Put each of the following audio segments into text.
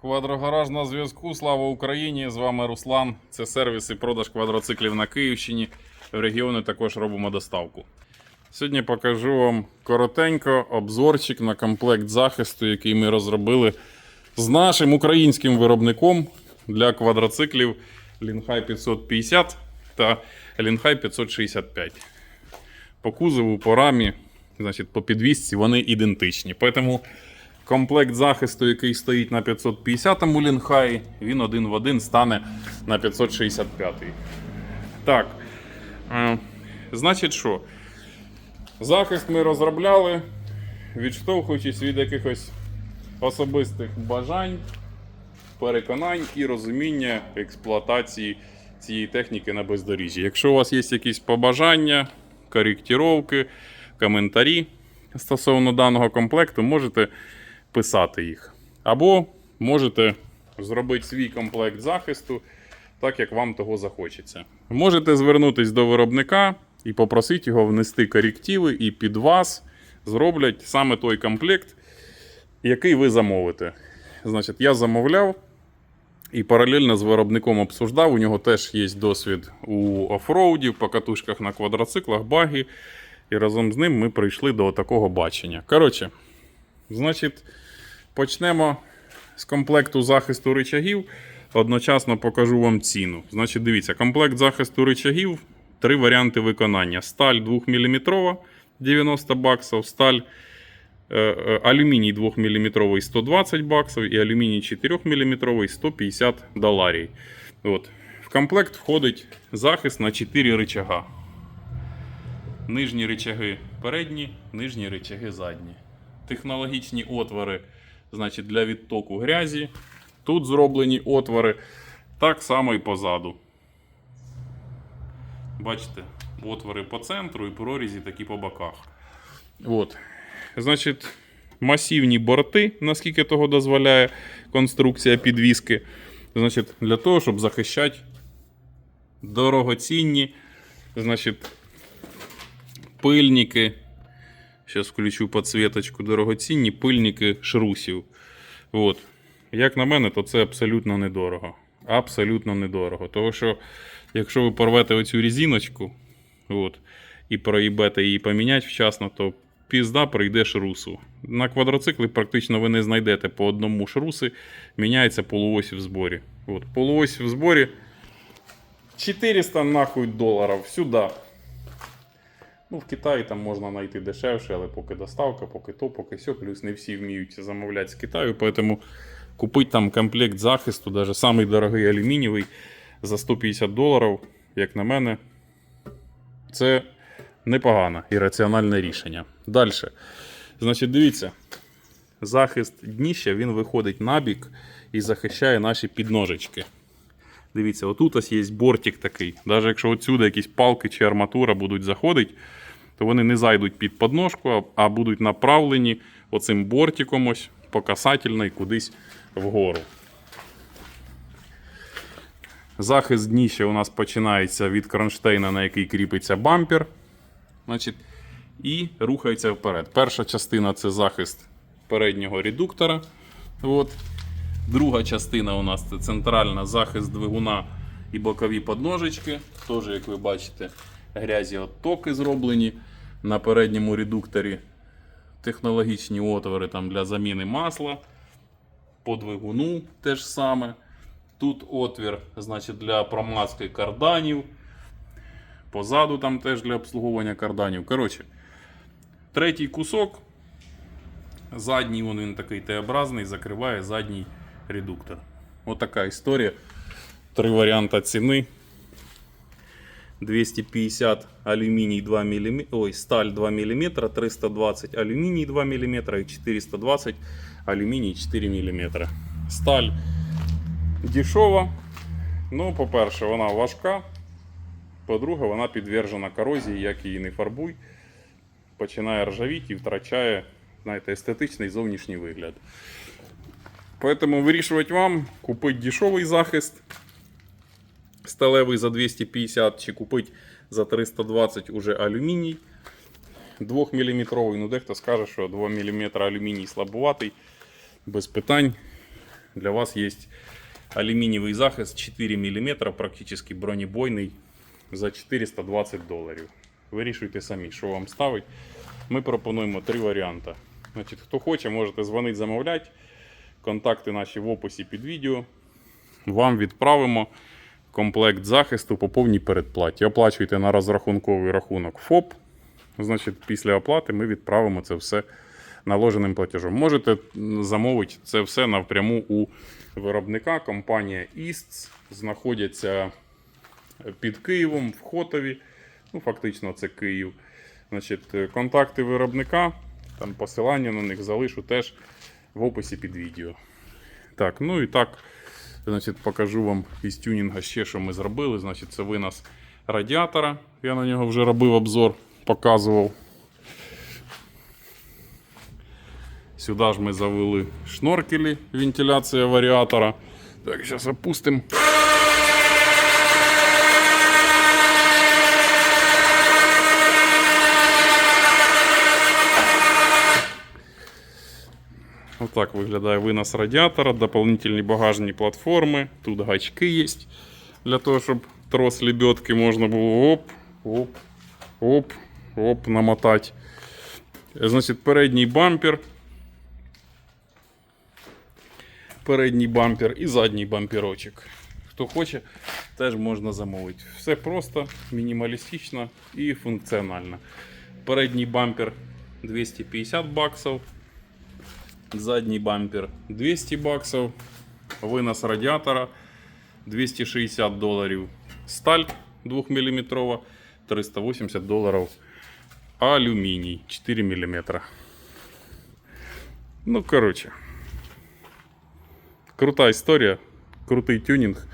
Квадрогараж на зв'язку. Слава Україні! З вами Руслан. Це сервіс і продаж квадроциклів на Київщині. В регіони також робимо доставку. Сьогодні покажу вам коротенько обзорчик на комплект захисту, який ми розробили з нашим українським виробником для квадроциклів Лінхай 550 та Лінхай 565. По кузову, по рамі, значить, по підвісці вони ідентичні. Тому комплект захисту, який стоїть на 550-му Лінхаї, він один в один стане на 565-й. Так. Е, значить, що? Захист ми розробляли, відштовхуючись від якихось особистих бажань, переконань і розуміння експлуатації цієї техніки на бездоріжжі. Якщо у вас є якісь побажання, коректировки, коментарі стосовно даного комплекту, можете писати їх. Або можете зробити свій комплект захисту, так як вам того захочеться. Можете звернутися до виробника і попросити його внести корективи, і під вас зроблять саме той комплект, який ви замовите. Значить, я замовляв і паралельно з виробником обсуждав. У нього теж є досвід у офроуді, по катушках на квадроциклах, багі. І разом з ним ми прийшли до такого бачення. Коротше, значить, почнемо з комплекту захисту рычагів. Одночасно покажу вам ціну. Значить, дивіться, комплект захисту рычагів, три варіанти виконання: сталь 2 мм 90 баксів, сталь е, е, алюміній 2 мм 120 баксів і алюміній 4 мм 150 доларів. От. В комплект входить захист на 4 рычага. Нижні рычаги передні, нижні рычаги задні. Технологічні отвори значить, для відтоку грязі. Тут зроблені отвори. Так само і позаду. Бачите, отвори по центру і прорізі такі по боках. От. Значить, масивні борти, наскільки того дозволяє конструкція підвіски. Значить, для того, щоб захищати дорогоцінні, значить, пильники. Зараз включу підсвіточку, дорогоцінні пильники шрусів. От. Як на мене, то це абсолютно недорого. Абсолютно недорого. Тому що, якщо ви порвете оцю різиночку от, і проїбете її поміняти вчасно, то пізда прийде шрусу. На квадроциклі практично ви не знайдете по одному шруси, міняється полуось в зборі. От, полуось в зборі 400 нахуй доларів сюди. Ну, в Китаї там можна знайти дешевше, але поки доставка, поки то, поки все. Плюс не всі вміють замовляти з Китаю, поэтому купити там комплект захисту, навіть самий дорогий алюмінієвий за 150 доларів, як на мене, це непогане і раціональне рішення. Далі. Значить, дивіться, захист дніща він виходить на бік і захищає наші підножечки. Дивіться, отут ось є бортик такий. Навіть якщо отсюди якісь палки чи арматура будуть заходити, то вони не зайдуть під подножку, а- будуть направлені оцим бортиком ось по касательній кудись вгору. Захист дніща у нас починається від кронштейна, на який кріпиться бампер. Значить, і рухається вперед. Перша частина це захист переднього редуктора. От. Друга частина у нас це центральна захист двигуна і бокові подножечки. Теж, як ви бачите, грязі оттоки зроблені на передньому редукторі. Технологічні отвори там для заміни масла. По двигуну теж саме. Тут отвір значить, для промазки карданів. Позаду там теж для обслуговування карданів. Коротше, третій кусок. Задній він такий Т-образний, закриває задній редуктор. Отака історія. Три варіанти ціни. 250 алюміній 2 мм, ой, сталь 2 мм, 320 алюміній 2 мм і 420 алюміній 4 мм. Сталь дешева. Ну, по-перше, вона важка. По-друге, вона підвержена корозії, як її не фарбуй. Починає ржавіти і втрачає знаєте, естетичний зовнішній вигляд. Поэтому вирішувати вам, купити дешевий захист сталевий за 250 чи купити за 320 уже алюміній. 2 мм. Ну, дехто скаже, що 2 мм алюміній слабуватий. Без питань. для вас є алюмінієвий захист 4 мм, практично бронебойний за 420 доларів. Вирішуйте самі, що вам ставить. Ми пропонуємо три варіанти. Значить, хто хоче, можете дзвонити, замовляти. Контакти наші в описі під відео. Вам відправимо комплект захисту по повній передплаті. Оплачуйте на розрахунковий рахунок ФОП. Значить, після оплати ми відправимо це все наложеним платежом. Можете замовити це все напряму у виробника. Компанія Іст знаходиться під Києвом в Хотові. Ну, фактично, це Київ. Значить, е, контакти виробника, там посилання на них залишу теж в описі під відео. Так, ну і так, значить, покажу вам із тюнінга ще, що ми зробили. Значить, це винос радіатора. Я на нього вже робив обзор, показував. Сюди ж ми завели шноркелі, вентиляція варіатора. Так, зараз опустимо. Отак виглядає винос радіатора, дополнительні багажні платформи. Тут гачки є для того, щоб трос лебедки можна було оп, оп, оп, оп, намотати. Значить, передній бампер. Передній бампер і задній бамперочок. Хто хоче, теж можна замовити. Все просто, мінімалістично і функціонально. Передній бампер 250 баксів. Задній бампер 200 баксів. Винос радіатора 260 доларів. Сталь 2 мм, 380 доларів. Алюміній 4 мм. Ну, коротше. Крута історія, крутий тюнінг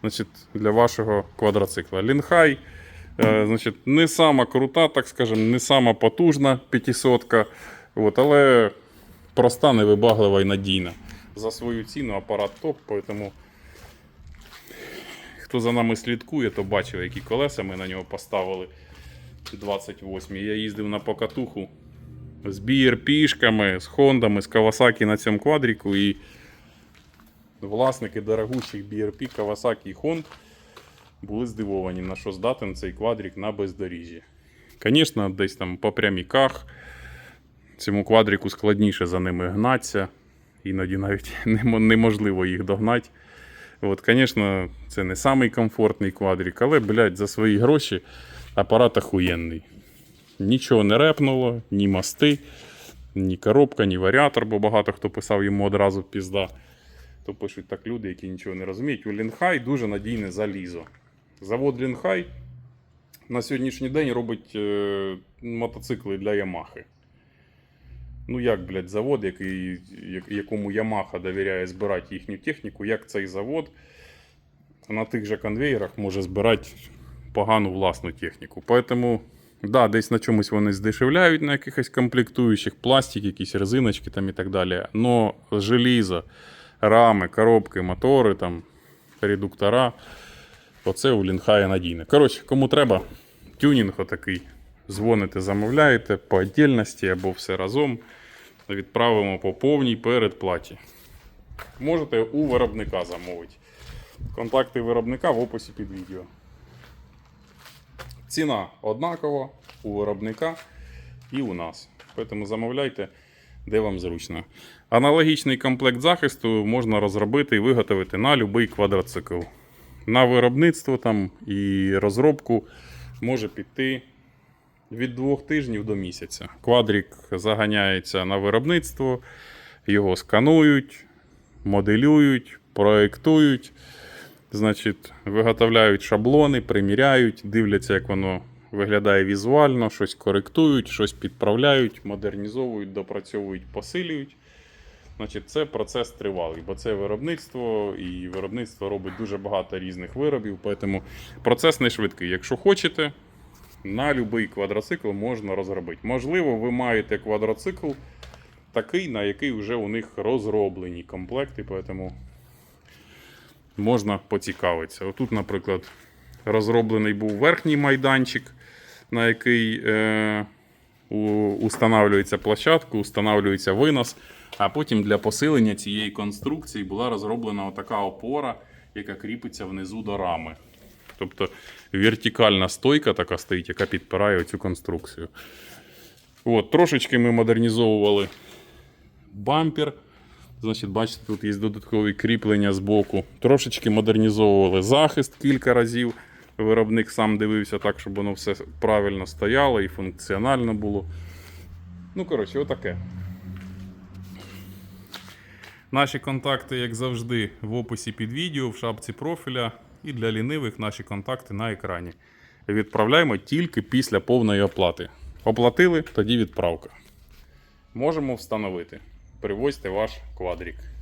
значить, для вашого квадроцикла. Лінхай, е, значить, не сама крута, так скажемо, не сама потужна 500 от, але проста, невибаглива і надійна. За свою ціну апарат топ, тому хто за нами слідкує, то бачив, які колеса ми на нього поставили 28. Я їздив на покатуху з BRP-шками, з Хондами, з Kawasaki на цьому квадріку. І власники дорогущих BRP, Kawasaki і Hond були здивовані, на що здатен цей квадрік на бездоріжжі. Звісно, десь там по пряміках цьому квадріку складніше за ними гнатися. Іноді навіть неможливо їх догнати. От, звісно, це не самий комфортний квадрік, але, блядь, за свої гроші апарат охуєнний. Нічого не репнуло, ні мости, ні коробка, ні варіатор, бо багато хто писав йому одразу пізда. То пишуть так люди, які нічого не розуміють. У Лінхай дуже надійне залізо. Завод Лінхай на сьогоднішній день робить е, мотоцикли для Ямахи. Ну як, блядь, завод, який, якому Ямаха довіряє збирати їхню техніку, як цей завод на тих же конвейерах може збирати погану власну техніку. Поэтому, да, десь на чомусь вони здешевляють на якихось комплектуючих, пластик, якісь резиночки там і так далі. Но желізо, рами, коробки, мотори, там, редуктора, оце у Лінхая надійне. Коротше, кому треба, тюнінг отакий. Дзвоните, замовляєте по отдельності або все разом. Відправимо по повній передплаті. Можете у виробника замовити. Контакти виробника в описі під відео. Ціна однакова у виробника і у нас. Тому замовляйте, де вам зручно. Аналогічний комплект захисту можна розробити і виготовити на будь-який квадроцикл. На виробництво там і розробку може піти від двох тижнів до місяця. Квадрік заганяється на виробництво, його сканують, моделюють, проєктують. Значить, виготовляють шаблони, приміряють, дивляться, як воно виглядає візуально, щось коректують, щось підправляють, модернізовують, допрацьовують, посилюють. Значить, це процес тривалий, бо це виробництво, і виробництво робить дуже багато різних виробів, тому процес не швидкий. Якщо хочете, на будь-який квадроцикл можна розробити. Можливо, ви маєте квадроцикл такий, на який вже у них розроблені комплекти, тому можна поцікавитися. Отут, наприклад, розроблений був верхній майданчик, на який е, устанавлюється площадка, устанавлюється винос. А потім для посилення цієї конструкції була розроблена така опора, яка кріпиться внизу до рами. Тобто вертикальна стойка така стоїть, яка підпирає цю конструкцію. От, трошечки ми модернізовували бампер. Значить, бачите, тут є додаткові кріплення з боку. Трошечки модернізовували захист кілька разів. Виробник сам дивився так, щоб воно все правильно стояло і функціонально було. Ну, коротше, отаке. Наші контакти, як завжди, в описі під відео, в шапці профіля. І для лінивих наші контакти на екрані. Відправляємо тільки після повної оплати. Оплатили, тоді відправка. Можемо встановити. Привозьте ваш квадрик.